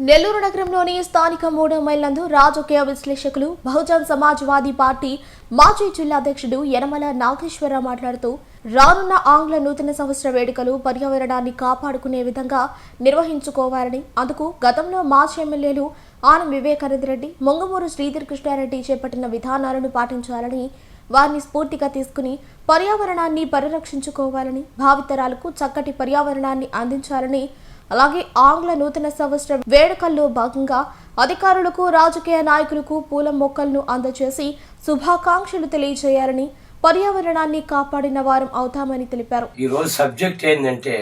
నెల్లూరు నగరంలోని స్థానిక మూడో మైల్ నందు రాజకీయ విశ్లేషకులు బహుజన్ సమాజ్వాదీ పార్టీ మాజీ జిల్లా అధ్యక్షుడు యనమల నాగేశ్వరరావు మాట్లాడుతూ రానున్న ఆంగ్ల నూతన సంవత్సర వేడుకలు పర్యావరణాన్ని కాపాడుకునే విధంగా నిర్వహించుకోవాలని అందుకు గతంలో మాజీ ఎమ్మెల్యేలు ఆనం వివేకానంద రెడ్డి మొంగమూరు శ్రీధర్ కృష్ణారెడ్డి చేపట్టిన విధానాలను పాటించాలని వారిని స్ఫూర్తిగా తీసుకుని పర్యావరణాన్ని పరిరక్షించుకోవాలని భావితరాలకు చక్కటి పర్యావరణాన్ని అందించాలని అలాగే ఆంగ్ల నూతన సంవత్సర వేడుకల్లో భాగంగా అధికారులకు రాజకీయ నాయకులకు పూల మొక్కలను అందజేసి శుభాకాంక్షలు తెలియజేయాలని పర్యావరణాన్ని కాపాడిన వారం అవుతామని తెలిపారు. ఈరోజు సబ్జెక్ట్ ఏంటంటే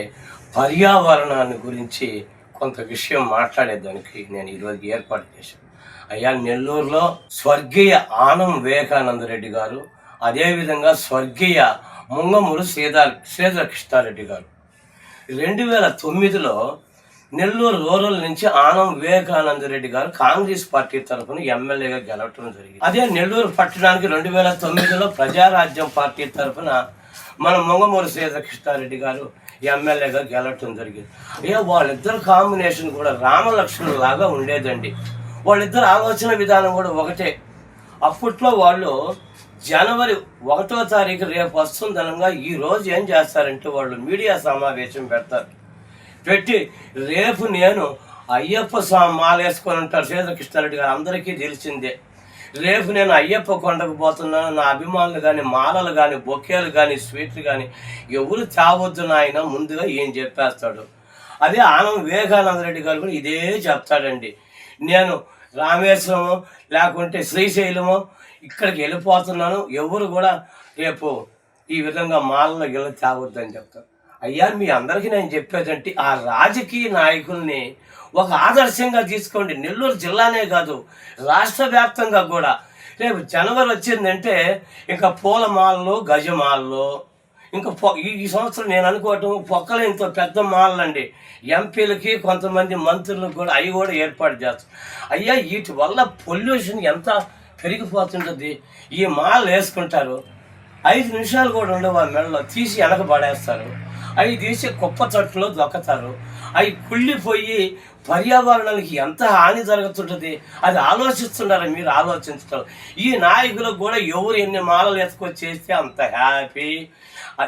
పర్యావరణాన్ని గురించి కొంత విషయం మాట్లాడేదానికి నేను ఈరోజు ఏర్పాటు చేశాను. అయ్యా నెల్లూరులో స్వర్గీయ ఆనం వివేకానంద రెడ్డి గారు అదేవిధంగా స్వర్గీయ ముంగమూరు శ్రీధర్ శ్రీధర కృష్ణారెడ్డి గారు రెండు వేల తొమ్మిదిలో నెల్లూరు రూరల్ నుంచి ఆనం వివేకానంద రెడ్డి గారు కాంగ్రెస్ పార్టీ తరఫున ఎమ్మెల్యేగా గెలవటం జరిగింది. అదే నెల్లూరు పట్టణానికి రెండు వేల తొమ్మిదిలో ప్రజారాజ్యం పార్టీ తరఫున మన మొంగమూరి శ్రీధర కృష్ణారెడ్డి గారు ఎమ్మెల్యేగా గెలవటం జరిగింది. అయ్యా వాళ్ళిద్దరు కాంబినేషన్ కూడా రామలక్ష్మణ్ లాగా ఉండేదండి. వాళ్ళిద్దరు ఆలోచన విధానం కూడా ఒకటే. అప్పట్లో వాళ్ళు జనవరి ఒకటో తారీఖు రేపు వస్తుందనంగా ఈ రోజు ఏం చేస్తారంటే వాళ్ళు మీడియా సమావేశం పెడతారు. పెట్టి రేపు నేను అయ్యప్ప స్వామి మాల వేసుకొని ఉంటారు. శ్రీధరకృష్ణారెడ్డి గారు అందరికీ తెలిసిందే. రేపు నేను అయ్యప్ప కొండకు పోతున్నాను. నా అభిమానులు కానీ మాలలు కానీ బొకేలు కానీ స్వీట్లు కానీ ఎవరు తేవద్దు నాయన ముందుగా ఏం చెప్పేస్తాడు. అదే ఆనంద్ వివేకానంద రెడ్డి గారు కూడా ఇదే చెప్తాడండి. నేను రామేశ్వరము లేకుంటే శ్రీశైలము ఇక్కడికి వెళ్ళిపోతున్నాను. ఎవరు కూడా రేపు ఈ విధంగా మాలలో గిల్ల తేవద్దని చెప్తాను అయ్యా మీ అందరికీ నేను చెప్పేదంటే ఆ రాజకీయ నాయకుల్ని ఒక ఆదర్శంగా తీసుకోండి. నెల్లూరు జిల్లానే కాదు రాష్ట్ర వ్యాప్తంగా కూడా. రేపు జనవరి వచ్చిందంటే ఇంకా పూల మాలలు గజమాలలు ఇంకా పొ ఈ ఈ సంవత్సరం నేను అనుకోవటం పొక్కలు ఇంత పెద్ద మాలండి. ఎంపీలకి కొంతమంది మంత్రులకు కూడా అవి కూడా ఏర్పాటు చేస్తారు. అయ్యా వీటి వల్ల పొల్యూషన్ ఎంత పెరిగిపోతుంటుంది ఈ మాలలు వేసుకుంటారు. ఐదు నిమిషాలు కూడా ఉండవు ఆ మెడలో. తీసి వెనక పడేస్తారు. అవి తీసి కుప్ప చట్టులో దొక్కతారు. అవి కుళ్ళిపోయి పర్యావరణానికి ఎంత హాని జరుగుతుంటుంది? అది ఆలోచిస్తున్నారా? మీరు ఆలోచించడం ఈ నాయకులకు కూడా ఎవరు ఎన్ని మాలలు ఎత్తుకొచ్చి చేస్తే అంత హ్యాపీ?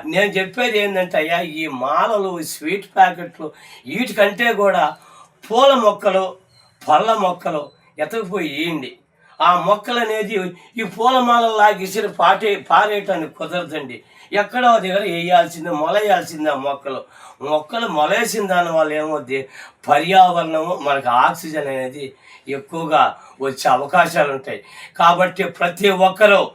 నేను చెప్పేది ఏంటంటే అయ్యా ఈ మాలలు స్వీట్ ప్యాకెట్లు వీటికంటే కూడా పూల మొక్కలు పళ్ళ మొక్కలు ఎతకపోయి వేయండి ఆ మొక్కలు అనేది ఈ పూలమాల లాగి పాటే పారేయటానికి కుదరదండి. ఎక్కడో దగ్గర వేయాల్సిందే మొలయాల్సిందే ఆ మొక్కలు. మొక్కలు మొలేసిన దాని వల్ల ఏమవుద్ది? పర్యావరణము మనకు ఆక్సిజన్ అనేది ఎక్కువగా వచ్చే అవకాశాలు ఉంటాయి. కాబట్టి ప్రతి ఒక్కరూ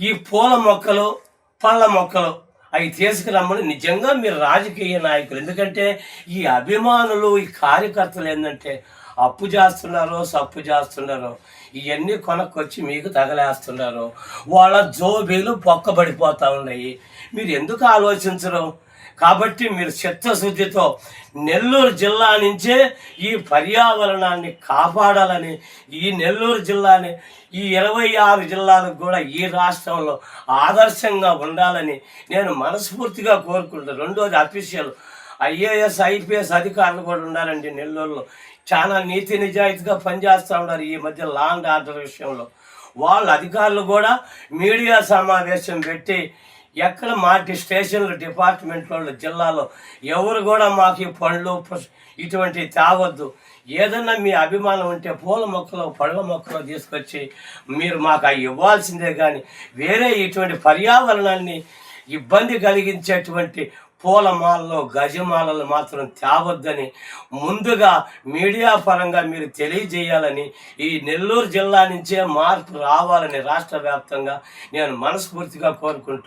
ఈ పూల మొక్కలు పళ్ళ మొక్కలు అవి తీసుకురమ్మని నిజంగా మీరు రాజకీయ నాయకులు. ఎందుకంటే ఈ అభిమానులు ఈ కార్యకర్తలు ఏంటంటే అప్పు చేస్తున్నారో సప్పు చేస్తున్నారో. ఇవన్నీ కొనక్కొచ్చి మీకు తగలేస్తున్నారు. వాళ్ళ జోబీలు పొక్కబడిపోతూ ఉన్నాయి. మీరు ఎందుకు ఆలోచించరు? కాబట్టి మీరు చిత్తశుద్ధితో నెల్లూరు జిల్లా నుంచే ఈ పర్యావరణాన్ని కాపాడాలని ఈ నెల్లూరు జిల్లాని ఈ ఇరవై ఆరు జిల్లాలకు కూడా ఈ రాష్ట్రంలో ఆదర్శంగా ఉండాలని నేను మనస్ఫూర్తిగా కోరుకుంటున్నాను రెండోది అఫీషియల్ ఐఏఎస్ ఐపీఎస్ అధికారులు కూడా ఉన్నారండి నెల్లూరులో. చాలా నీతి నిజాయితీగా పనిచేస్తూ ఉన్నారు ఈ మధ్య లా అండ్ ఆర్డర్ విషయంలో. వాళ్ళ అధికారులు కూడా మీడియా సమావేశం పెట్టి ఎక్కడ మాటి స్టేషన్లు డిపార్ట్మెంట్లో జిల్లాలో ఎవరు కూడా మాకు ఈ పండ్లు ఇటువంటివి తేవద్దు ఏదన్నా మీ అభిమానం ఉంటే పూల మొక్కలు పళ్ళ మొక్కలు తీసుకొచ్చి మీరు మాకు అవి ఇవ్వాల్సిందే కానీ వేరే ఇటువంటి పర్యావరణాన్ని ఇబ్బంది కలిగించేటువంటి పూలమాలలో గజమాలలు మాత్రం తేవద్దని ముందుగా మీడియా పరంగా మీరు తెలియజేయాలని ఈ నెల్లూరు జిల్లా నుంచే మార్పు రావాలని రాష్ట్ర వ్యాప్తంగా నేను మనస్ఫూర్తిగా కోరుకుంటున్నాను